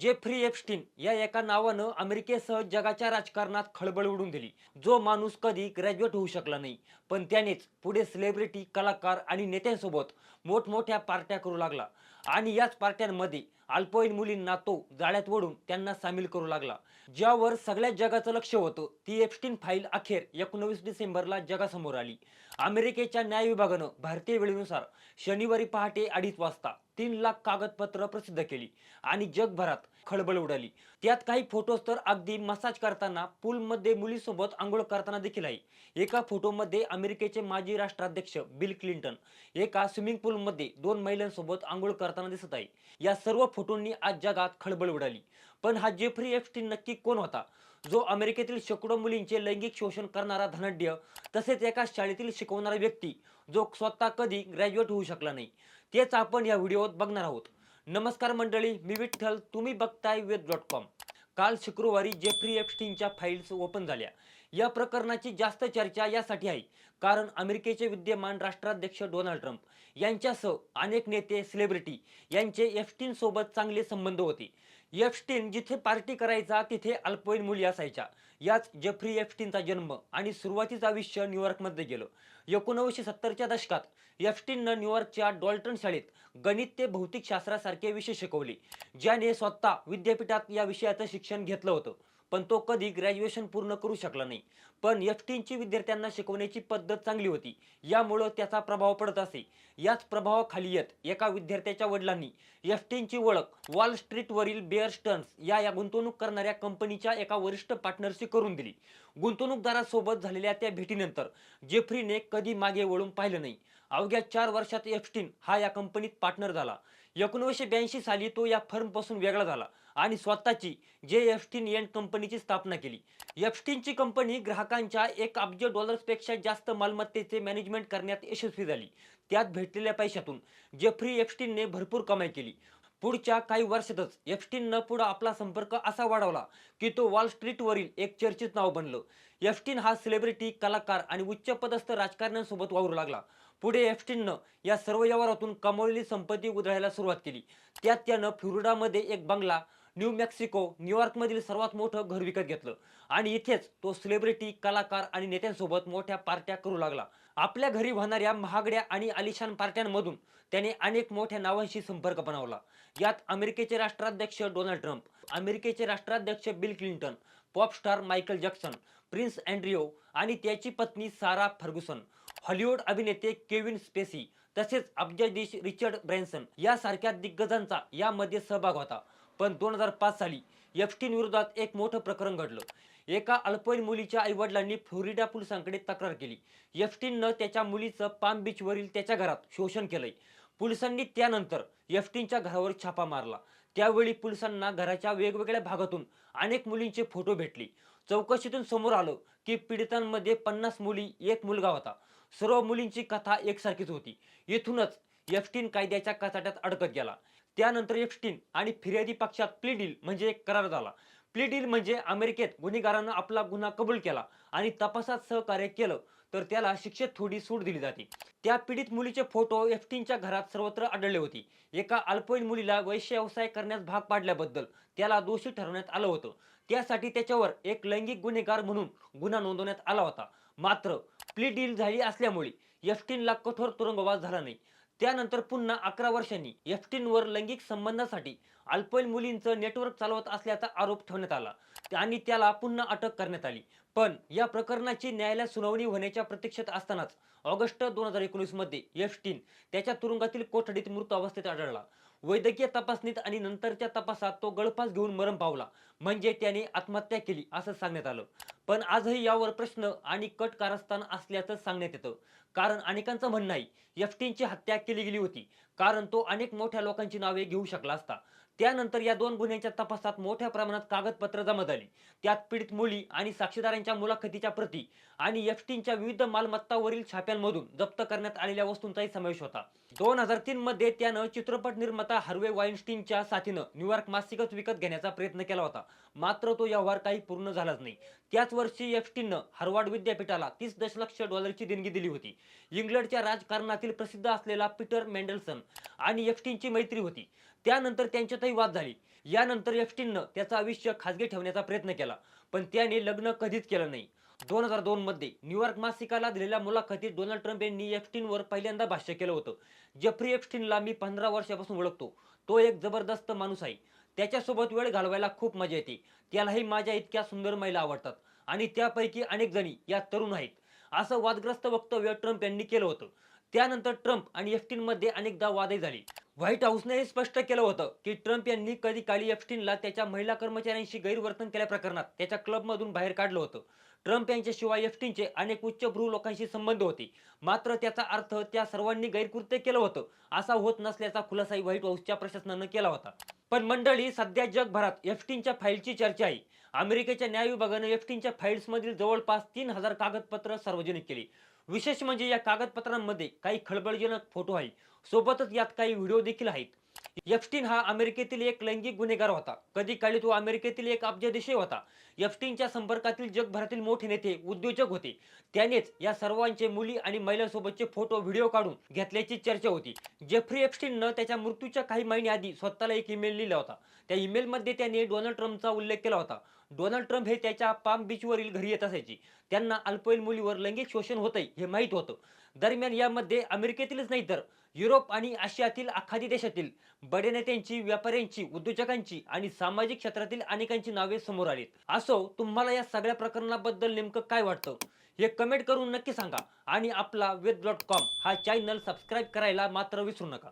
Jeffrey Epstein या एका नावानं अमेरिकेसह जगाच्या राजकारणात खळबळ उडून दिली. जो माणूस कधी ग्रॅज्युएट होऊ शकला नाही. पण त्यानेच पुढे सेलिब्रिटी कलाकार आणि नेत्यांसोबत मोठमोठ्या पार्ट्या करू लागला. आणि याच पार्ट्यांमध्ये अल्पवयीन मुलींना तो जाळ्यात ओढून त्यांना सामील करू लागला. ज्यावर सगळ्या जगाचं लक्ष होतं ती एप्स्टीन फाईल अखेर एकोणवीस डिसेंबरला जगासमोर आली. अमेरिकेच्या न्याय विभागानं भारतीय वेळेनुसार शनिवारी पहाटे अडीच वाजता तीन लाख कागदपत्र प्रसिद्ध केली आणि जगभरात खळबळ उडाली. त्यात काही फोटोज तर अगदी मसाज करताना पूलमध्ये मुलीसोबत आंघोळ करताना देखील आहे. एका फोटोमध्ये अमेरिकेचे माजी राष्ट्राध्यक्ष बिल क्लिंटन एका स्विमिंग पूलमध्ये दोन महिलांसोबत आंघोळ करताना दिसत आहे. या सर्व फोटोंनी आज जगात खळबळ उडाली. पण हा जेफ्री एप्स्टीन नक्की कोण होता? जो अमेरिकेतील शेकडो मुलींचे लैंगिक शोषण करणारा धनाढ्य तसेच एका शाळेतील शिकवणारा व्यक्ती जो स्वतः कधी ग्रॅज्युएट होऊ शकला नाही. तेच आपण या व्हिडिओत बघणार आहोत. नमस्कार मंडळी मी विठ्ठल तुम्ही बघताय वेद डॉट कॉम. काल शुक्रवारी जेफ्री एपस्टीनच्या फाईल्स ओपन झाल्या. या प्रकरणाची जास्त चर्चा यासाठी आहे कारण अमेरिकेचे विद्यमान राष्ट्राध्यक्ष डोनाल्ड ट्रम्प यांच्यासह अनेक नेते सेलिब्रिटी यांचे एप्स्टीन सोबत चांगले संबंध होते. एफस्टीन जिथे पार्टी करायचा तिथे अल्पवयीन मुली असायच्या. याच जेफ्री एफस्टीनचा जन्म आणि सुरुवातीचं आयुष्य न्यूयॉर्कमध्ये गेलं. एकोणीसशे सत्तरच्या दशकात एफस्टीननं न्यूयॉर्कच्या डॉल्टन शाळेत गणित ते भौतिकशास्त्रासारखे विषय शिकवले ज्याने स्वतः विद्यापीठात या विषयाचं शिक्षण घेतलं होतं. पण तो कधी ग्रॅज्युएशन पूर्ण करू शकला नाही. पण एफटीनची विद्यार्थ्यांना शिकवण्याची पद्धत चांगली होती. यामुळं त्याचा प्रभाव पडत असे. याच प्रभावाखाली येत एका विद्यार्थ्याच्या वडिलांनी एफटीनची ओळख वॉल स्ट्रीटवरील बेअर स्टर्न्स या या गुंतवणूक करणाऱ्या कंपनीच्या एका वरिष्ठ पार्टनरशी करून दिली. गुंतवणूकदारासोबत झालेल्या त्या भेटीनंतर जेफ्रीने कधी मागे वळून पाहिलं नाही. अवघ्या चार वर्षात एफस्टीन हा या कंपनीत पार्टनर झाला. एकोणीसशे ब्याऐंशी साली तो या फर्मपासून वेगळा झाला. आणि स्वतःची जे एफस्टीन एंड कंपनीची स्थापना केली. एफस्टीनची कंपनी ग्राहकांच्या एक अब्ज डॉलर्सपेक्षा जास्त मालमत्तेचे मॅनेजमेंट करण्यात यशस्वी झाली. त्यात भेटलेल्या पैशातून जेफ्री एफस्टीनने भरपूर कमाई केली. पुढच्या काही वर्षातच एफस्टीननं पुढं आपला संपर्क असा वाढवला की तो वॉल स्ट्रीटवरील एक चर्चित नाव बनलं. एफस्टीन हा सेलिब्रिटी कलाकार आणि उच्चपदस्थ राजकारण्यांसोबत वावरू लागला. पुढे एफस्टीननं या सर्व व्यवहारातून कमवलेली संपत्ती उधळायला सुरुवात केली. त्यात त्यानं फ्लोरिडामध्ये एक बंगला न्यू मेक्सिको न्यूयॉर्कमधील सर्वात मोठं घर विकत घेतलं. आणि इथेच तो सेलिब्रिटी कलाकार आणि नेत्यांसोबत मोठ्या पार्ट्या करू लागला. आपल्या घरी होणाऱ्या महागड्या आणि आलिशान पार्ट्यांमधून त्याने अनेक मोठ्या नावांशी संपर्क बनवला. यात अमेरिकेचे राष्ट्राध्यक्ष डोनाल्ड ट्रम्प अमेरिकेचे राष्ट्राध्यक्ष Bill Clinton pop star Michael Jackson prince Andrew आणि त्याची पत्नी सारा फर्गुसन हॉलिवूड अभिनेते केविन स्पेसी तसेच अब्जाधीश रिचर्ड ब्रॅन्सन यासारख्या दिग्गजांचा यामध्ये सहभाग होता. पण दोन हजार पाच साली एफटीन विरोधात एक मोठं प्रकरण घडलं. एका अल्पवयीन मुलीच्या आईवडिलांनी फ्लोरिडा पोलिसांकडे तक्रार केली. एफटीनं त्याच्या मुलीचं पाम बीचवरील त्याच्या घरात शोषण केलंय. पोलिसांनी त्यानंतर एफटीनच्या घरावर छापा मारला. त्यावेळी पोलिसांना घराच्या वेगवेगळ्या भागातून अनेक मुलींचे फोटो भेटले. चौकशीतून समोर आलं की पीडितांमध्ये पन्नास मुली एक मुलगा होता. सर्व मुलींची कथा एकसारखीच होती. येथूनच एफटीन कायद्याच्या कचाट्यात अडकत गेला. त्यानंतर एफस्टीन आणि फिर्यादी पक्षात प्ली डील म्हणजे एक करार झाला. प्ली डील म्हणजे अमेरिकेत गुन्हेगारानं आपला गुन्हा कबूल केला आणि तपासात सहकार्य केलं तर त्याला शिक्षेत थोडी सूट दिली जाते. त्या पीडित मुलीचे फोटो एफटीनच्या घरात सर्वत्र आढळले होते. एका अल्पवयीन मुलीला वैश्य व्यवसाय करण्यास भाग पाडल्याबद्दल त्याला दोषी ठरवण्यात आलं होतं. त्यासाठी त्याच्यावर एक लैंगिक गुन्हेगार म्हणून गुन्हा नोंदवण्यात आला होता. मात्र प्ली डील झाली असल्यामुळे एफटीनला कठोर तुरुंगवास झाला नाही. त्यानंतर पुन्हा अकरा वर्षांनी एफटीनवर लैंगिक संबंधासाठी अल्पवयीन मुलींचं नेटवर्क चालवत असल्याचा आरोप ठेवण्यात आला. आणि त्याला पुन्हा अटक करण्यात आली. पण या प्रकरणाची न्यायालयात सुनावणी होण्याच्या प्रतीक्षेत असतानाच ऑगस्ट दोन हजार एकोणीसमध्ये एफटीन त्याच्या तुरुंगातील कोठडीत मृत अवस्थेत आढळला. वैद्यकीय तपासणीत आणि नंतरच्या तपासात तो गळफास घेऊन मरण पावला. म्हणजे त्याने आत्महत्या केली असं सांगण्यात आलं. पण आजही यावर प्रश्न आणि कट कारस्थान असल्याचं सांगण्यात येतं. कारण अनेकांचं म्हणणं आहे एफटीनची हत्या केली गेली होती. कारण तो अनेक मोठ्या लोकांची नावे घेऊ शकला असता. त्यानंतर या दोन गुन्ह्यांच्या तपासात मोठ्या प्रमाणात कागदपत्र जमा झाली. त्यात पीडित मुली आणि साक्षीदारांच्या मुलाखतीच्या प्रती आणि एफटींच्या विविध मालमत्तावरील छाप्यांमधून जप्त करण्यात आलेल्या वस्तूंचाही समावेश होता. दोन हजार तीन मध्ये त्यानं चित्रपट निर्माता हार्वे वाईनस्टीनच्या साथीनं न्यूयॉर्क मासिकच विकत घेण्याचा प्रयत्न केला होता. मात्र तो व्यवहार काही पूर्ण झालाच नाही. त्याच वर्षी एफटीनं हार्वर्ड विद्यापीठाला तीस दशलक्ष डॉलरची देणगी दिली होती. इंग्लंडच्या राजकारणातील प्रसिद्ध असलेला पीटर मेंडल्सन आणि एफटीनची मैत्री होती. त्यानंतर त्यांच्यातही वाद झाली. यानंतर एफटीनं त्याचं आयुष्य खाजगी ठेवण्याचा प्रयत्न केला पण त्याने लग्न कधीच केलं नाही. दोन हजार दोन मध्ये न्यूयॉर्क मासिकाला दिलेल्या मुलाखतीत डोनाल्ड ट्रम्प यांनी एफटीनवर पहिल्यांदा भाष्य केलं होतं. जेफ्री एफस्टीनला मी पंधरा वर्षापासून ओळखतो. तो एक जबरदस्त माणूस आहे. त्याच्यासोबत वेळ घालवायला खूप मजा येते. त्यालाही माझ्या इतक्या सुंदर महिला आवडतात आणि त्यापैकी अनेक जणी या तरुण आहेत. असं वादग्रस्त वक्तव्य ट्रम्प यांनी केलं होतं. त्यानंतर ट्रम्प आणि एफटीन मध्ये अनेकदा वादही झाली. व्हाईट हाऊसने हे स्पष्ट केलं होतं की ट्रम्प यांनी कधी काळी एफस्टीनला त्याच्या महिला कर्मचाऱ्यांशी गैरवर्तन केल्या प्रकरणात त्याच्या क्लबमधून बाहेर काढलं होतं. ट्रम्प यांच्याशिवाय एफटीनचे अनेक उच्चभ्रू लोकांशी संबंध होते. मात्र त्याचा अर्थ त्या सर्वांनी गैरकृत्य केलं होतं असा होत नसल्याचा खुलासाही व्हाईट हाऊसच्या प्रशासनानं केला होता. पण मंडळी सध्या जगभरात एफटीनच्या फाईलची चर्चा आहे. अमेरिकेच्या न्याय विभागानं एफटीनच्या फाईल्समधील जवळपास तीन हजार कागदपत्र सार्वजनिक केली. विशेष म्हणजे या कागदपत्रांमध्ये काही खळबळजनक फोटो आहे सोबतच यात काही व्हिडिओ देखील आहेत. एफस्टीन हा अमेरिकेतील एक लैंगिक गुन्हेगार होता. कधी काळी तो अमेरिकेतील एक अब्जाधीशय होता. एफस्टीनच्या संपर्कातील जगभरातील मोठे नेते उद्योजक होते. त्यानेच या सर्वांचे मुली आणि महिलांसोबतचे फोटो व्हिडिओ काढून घेतल्याची चर्चा होती. जेफ्री एफस्टीननं त्याच्या मृत्यूच्या काही महिने आधी स्वतःला एक ईमेल लिहिला होता. त्या ईमेलमध्ये त्याने डोनाल्ड ट्रम्पचा उल्लेख केला होता. डोनाल्ड ट्रम्प हे त्याच्या पाम बीचवरील घरी येत असायचे. त्यांना अल्पवयीन मुलीवर लैंगिक शोषण होतंय हे माहीत होतं. दरम्यान यामध्ये अमेरिकेतीलच नाही तर युरोप आणि आशियातील आखाती देशातील बडे नेत्यांची व्यापाऱ्यांची उद्योजकांची आणि सामाजिक क्षेत्रातील अनेकांची नावे समोर आलीत. असो तुम्हाला या सगळ्या प्रकरणाबद्दल नेमकं काय वाटतं? हे कमेंट करून नक्की सांगा आणि आपला वेद डॉट कॉम हा चॅनल सबस्क्राईब करायला मात्र विसरू नका.